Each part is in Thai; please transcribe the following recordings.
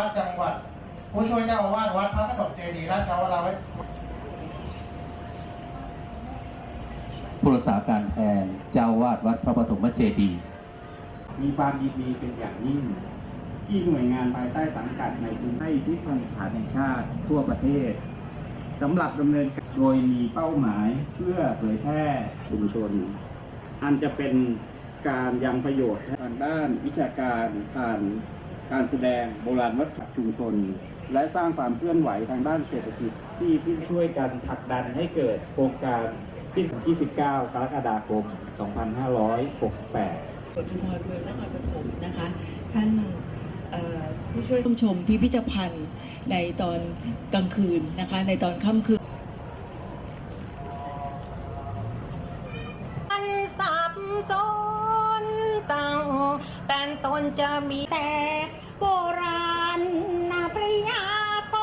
าสจังหวัด ผู้ช่วยเจ้าอาวาสวัดพระปฐมเจดีย์ราชวราวิผู้รักษาการแทนเจ้าวาดวัดพระปฐมเจดีย์มีความยินดีเป็นอย่างยิ่ง ที่หน่วยงานภายใต้สังกัดในพื้นที่พิพิธภัณฑ์สถานแห่งชาติทั่วประเทศสำหรับดำเนินการโดยมีเป้าหมายเพื่อเผยแพร่ชุมชนอันจะเป็นการยังประโยชน์ทางด้านวิชาการผ่าน การแสดงโบราณวัฒนธรรมชุมชน และสร้างความเคลื่อนไหวทางด้านเศรษฐกิจที่ที่ช่วยกันผลักดันให้เกิดโครงการที่ 29 กรกฎาคม 2568กฎภูธรเมืองนครปฐมนะคะท่านผู้ช่วยชมพิพิธภัณฑ์ในตอนกลางคืนนะคะในตอนค่ำคืน ต้นจะมีแต่โบราณนาปริยาก็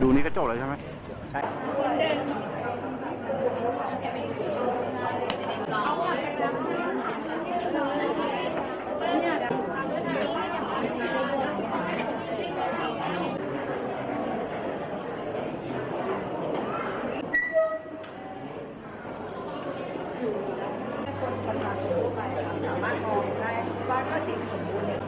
ดูนี่ก็จบแล้วใช่ไหมสามารถมองได้ว่าก็สิ่งสมบูรณ์เนี่ย